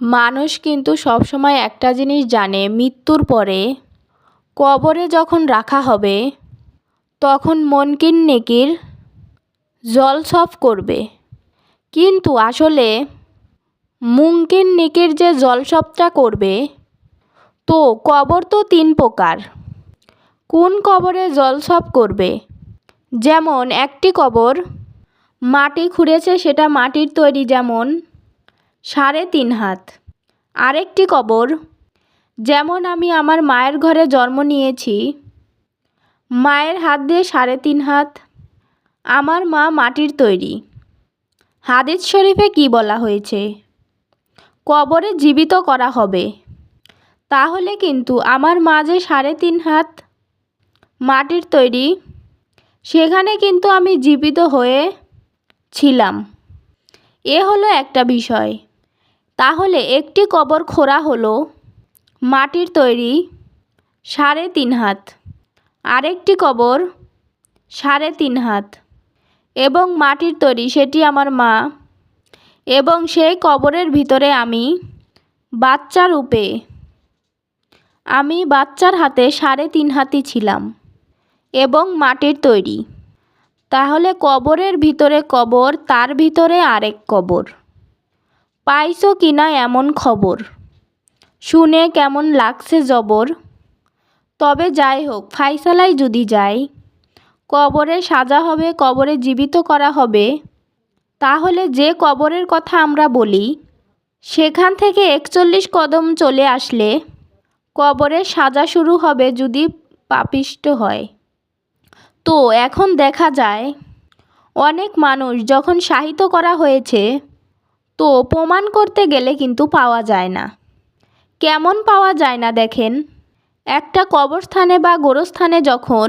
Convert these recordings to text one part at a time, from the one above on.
মানুষ কিন্তু সবসময় একটা জিনিস জানে, মৃত্যুর পরে। কবরে যখন রাখা হবে, তখন মনকিন নেকির জলসফ করবে। কিন্তু আসলে মুমকিন নেকির যে জলসফটা করবে, তো কবর তো তিন প্রকার। কোন কবরে জলসফ করবে? যেমন, একটি কবর মাটি খুঁড়েছে, সেটা মাটির তৈরি, যেমন সাড়ে তিন হাত। আরেকটি কবর, যেমন আমি আমার মায়ের ঘরে জন্ম নিয়েছি। মায়ের হাত দিয়ে সাড়ে তিন হাত। আমার মা মাটির তৈরি। হাদিস শরীফে কি বলা হয়েছে? কবরে জীবিত করা হবে। তাহলে কিন্তু আমার মা যে সাড়ে তিন হাত মাটির তৈরি, সেখানে কিন্তু আমি জীবিত হয়ে ছিলাম। এ হলো একটা বিষয়। তাহলে একটি কবর খোঁড়া হলো। মাটির তৈরি সাড়ে তিন হাত। আরেকটি কবর সাড়ে তিন হাত। এবং মাটির তৈরি সেটি আমার মা। এবং সেই কবরের ভিতরে আমি বাচ্চা রূপে। আমি বাচ্চার হাতে সাড়ে তিন হাতই ছিলাম। এবং মাটির তৈরি। তাহলে কবরের ভিতরে কবর, তার ভিতরে আরেক কবর। পাইছো কিনা এমন খবর? শুনে কেমন লাগছে জবর? তবে যাই হোক, ফাইসালাই যদি যাই, কবরে সাজা হবে, কবরে জীবিত করা হবে, তাহলে যে কবরের কথা আমরা বলি, সেখান থেকে একচল্লিশ কদম চলে আসলে কবরের সাজা শুরু হবে যদি পাপিষ্ট হয়। তো এখন দেখা যায়, অনেক মানুষ যখন সাহিত্য করা হয়েছে তো প্রমাণ করতে গেলে কিন্তু পাওয়া যায় না। কেমন পাওয়া যায় না দেখেন। একটা কবরস্থানে বা গোরস্থানে যখন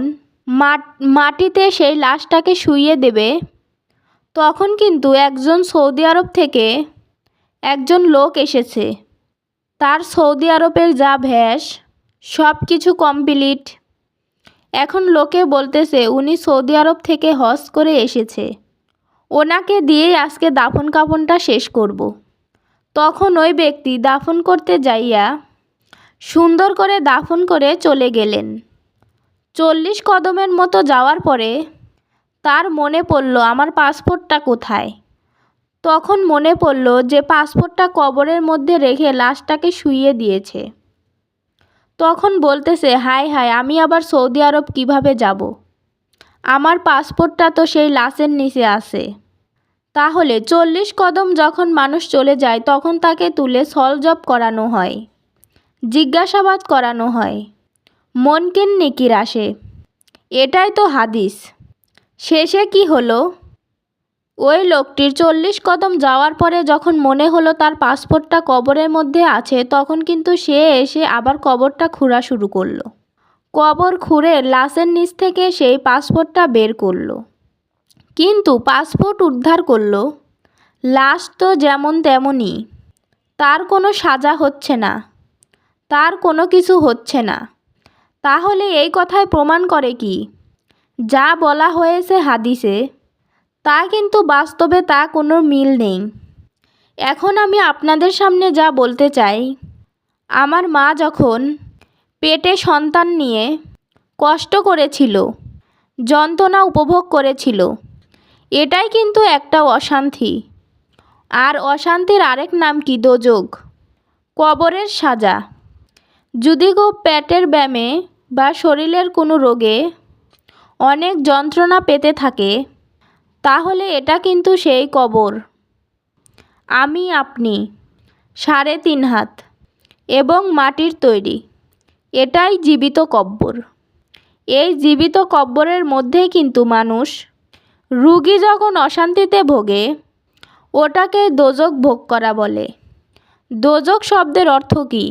মাটিতে সেই লাশটাকে শুইয়ে দেবে, তখন কিন্তু একজন সৌদি আরব থেকে একজন লোক এসেছে। তার সৌদি আরবের যা ভ্যাস সব কিছু কমপ্লিট। এখন লোকে বলতেছে, উনি সৌদি আরব থেকে হজ করে এসেছে। ওনাকে দিয়েই আজকে দাফন কাফনটা শেষ করব। তখন ওই ব্যক্তি দাফন করতে যাইয়া সুন্দর করে দাফন করে চলে গেলেন। চল্লিশ কদমের মতো যাওয়ার পরে তার মনে পড়ল, আমার পাসপোর্টটা কোথায়? তখন মনে পড়ল যে পাসপোর্টটা কবরের মধ্যে রেখে লাশটাকে শুইয়ে দিয়েছে। তখন বলতেছে, হায় হায়, আমি আবার সৌদি আরব কীভাবে যাব? আমার পাসপোর্টটা তো সেই লাশের নিচে আছে। তাহলে চল্লিশ কদম যখন মানুষ চলে যায়, তখন তাকে তুলে সলজব করানো হয়, জিজ্ঞাসাবাদ করানো হয়। মনকিন নিকির আসে। এটাই তো হাদিস। শেষে কি হলো? ওই লোকটির চল্লিশ কদম যাওয়ার পরে যখন মনে হলো তার পাসপোর্টটা কবরের মধ্যে আছে, তখন কিন্তু সে এসে আবার কবরটা খুঁড়া শুরু করল। কবর খুঁড়ে লাশের নিচ থেকে সেই পাসপোর্টটা বের করল। কিন্তু পাসপোর্ট উদ্ধার করল। লাশ তো যেমন তেমনই। তার কোনো সাজা হচ্ছে না। তার কোনো কিছু হচ্ছে না। তাহলে এই কথায় প্রমাণ করে কি? যা বলা হয়েছে হাদিসে, তা কিন্তু বাস্তবে তা কোনো মিল নেই। এখন আমি আপনাদের সামনে যা বলতে চাই, আমার মা যখন পেটে সন্তান নিয়ে কষ্ট করেছিল, যন্ত্রণা উপভোগ করেছিল। এটাই কিন্তু একটা অশান্তি। আর অশান্তির আরেক নাম কি? দোযোগ কবরের সাজা। যদি গো পেটের ব্যায়ামে বা শরীরের কোনো রোগে অনেক যন্ত্রণা পেতে থাকে, তাহলে এটা কিন্তু সেই কবর। আমি আপনি, সাড়ে তিন হাত, এবং মাটির তৈরি। এটাই জীবিত কব্বর। এই জীবিত কব্বরের মধ্যেই কিন্তু মানুষ রুগী যখন অশান্তিতে ভোগে, ওটাকে দোজক ভোগ করা বলে। দোজক শব্দের অর্থ কী?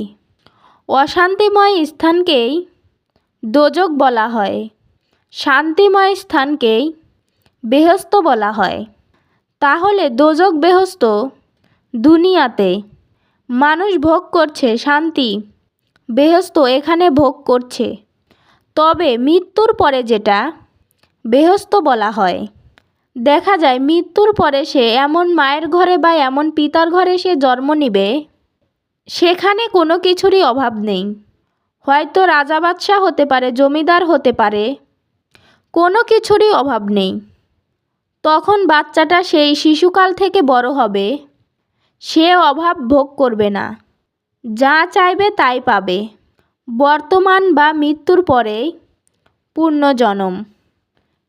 অশান্তিময় স্থানকেই দোজক বলা হয়। শান্তিময় স্থানকেই বেহস্ত বলা হয়। তাহলে দোজক বেহস্ত দুনিয়াতে মানুষ ভোগ করছে শান্তি বেহস্ত এখানে ভোগ করছে। তবে মৃত্যুর পরে যেটা বেহস্ত বলা হয়, দেখা যায় মৃত্যুর পরে সে এমন মায়ের ঘরে বা এমন পিতার ঘরে সে জন্ম নিবে, সেখানে কোনো কিছুরই অভাব নেই। হয়তো রাজা বাদশাহ হতে পারে, জমিদার হতে পারে, কোনো কিছুরই অভাব নেই। তখন বাচ্চাটা সেই শিশুকাল থেকে বড় হবে, সে অভাব ভোগ করবে না। যা চাইবে তাই পাবে। বর্তমান বা মৃত্যুর পরেই পুণ্যজনম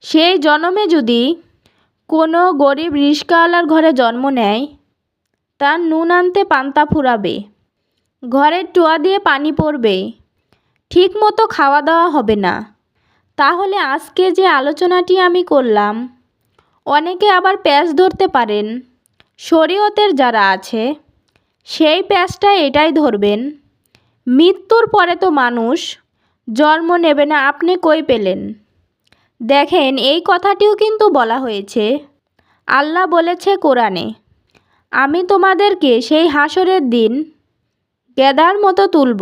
সেই জনমে যদি কোনো গরিব রিস্কাওয়ালার ঘরে জন্ম নেয়, তার নুন আনতে পান্তা ফুরাবে, ঘরের টোয়া দিয়ে পানি পড়বে ঠিক মতো খাওয়া দাওয়া হবে না। তাহলে আজকে যে আলোচনাটি আমি করলাম, অনেকে আবার প্যাঁচ ধরতে পারেন। শরীয়তের যারা আছে সেই প্যাঁচটা এটাই ধরবেন। মৃত্যুর পরে তো মানুষ জন্ম নেবে না, আপনি কই পেলেন? দেখেন, এই কথাটিও কিন্তু বলা হয়েছে। আল্লাহ বলেছে কোরআনে, আমি তোমাদেরকে সেই হাসরের দিন গেদার মতো তুলব।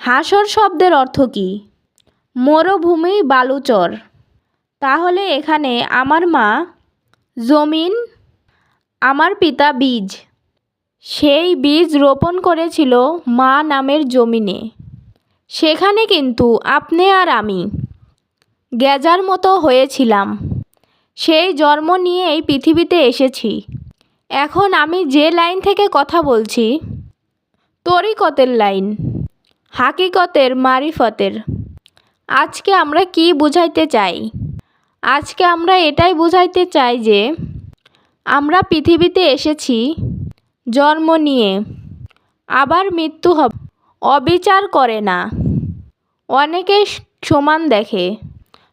হাসর শব্দের অর্থ কী? মরুভূমি বালুচর। তাহলে এখানে আমার মা, জমিন, আমার পিতা বীজ। সেই বীজ রোপণ করেছিল মা নামের জমিনে। সেখানে কিন্তু আপনি আর আমি গেজার মতো হয়েছিলাম। সেই জন্ম নিয়ে এই পৃথিবীতে এসেছি। এখন আমি যে লাইন থেকে কথা বলছি, তরিকতের লাইন, হাকিকতের মারিফতের। আজকে আমরা কি বুঝাইতে চাই? আজকে আমরা এটাই বুঝাইতে চাই যে, আমরা পৃথিবীতে এসেছি জন্ম নিয়ে। আবার মৃত্যু হবে। অবিচার করে না। অনেকেই সমান দেখে।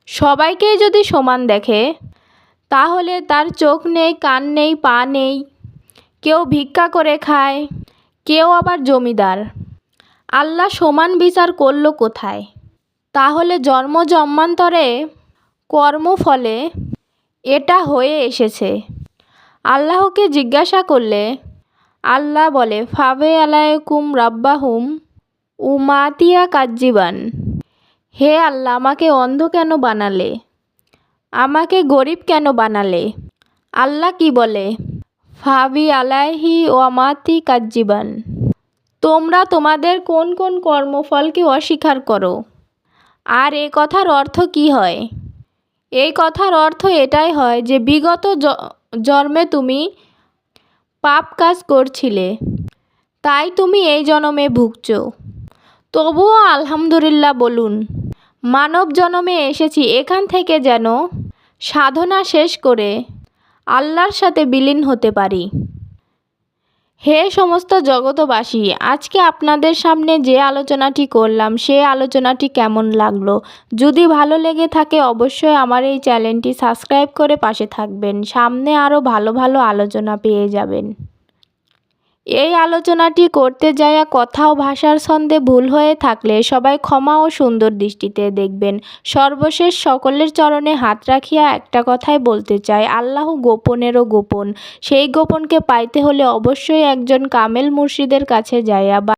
সবাইকেই যদি সমান দেখে, তাহলে তার চোখ নেই, কান নেই, পা নেই। কেউ ভিক্ষা করে খায়, কেউ আবার জমিদার। আল্লাহ সমান বিচার করল কোথায়? তাহলে জন্ম জন্মান্তরে কর্মফলে এটা হয়ে এসেছে। আল্লাহকে জিজ্ঞাসা করলে আল্লাহ বলে, ফাবে আলাইকুম রাব্বাহুম উমাতিয়া কাজ্জিবান। হে আল্লাহ, আমাকে অন্ধ কেন বানালে? আমাকে গরিব কেন বানালে? আল্লাহ কি বলে, ফাবি আলাইহি ওয়ামাতি কাজ্জিবান। তোমরা তোমাদের কোন কোন কর্মফলকে অস্বীকার করো? আর এ কথার অর্থ কি হয়? এই কথার অর্থ এটাই হয় যে, বিগত জন্মে তুমি পাপ কাজ করছিলে, তাই তুমি এই জনমে ভুগছ। তবুও আলহামদুলিল্লাহ বলুন, মানব জনমে এসেছি এখান থেকে যেন সাধনা শেষ করে আল্লাহর সাথে বিলীন হতে পারি। হে সমস্ত জগতবাসী আজকে আপনাদের সামনে যে আলোচনাটি করলাম, সে আলোচনাটি কেমন লাগল? যদি ভালো লেগে থাকে, অবশ্যই আমার এই চ্যানেলটি সাবস্ক্রাইব করে পাশে থাকবেন। সামনে আরও ভালো ভালো আলোচনা পেয়ে যাবেন। এই আলোচনাটি করতে যায়া কথা ও ভাষার ছন্দে ভুল হয়ে থাকলে সবাই ক্ষমা ও সুন্দর দৃষ্টিতে দেখবেন। সর্বশেষ সকলের চরণে হাত রাখিয়া একটা কথাই বলতে চাই, আল্লাহ গোপনেরও গোপন। সেই গোপনকে পাইতে হলে অবশ্যই একজন কামেল মুর্শিদের কাছে যায়া বা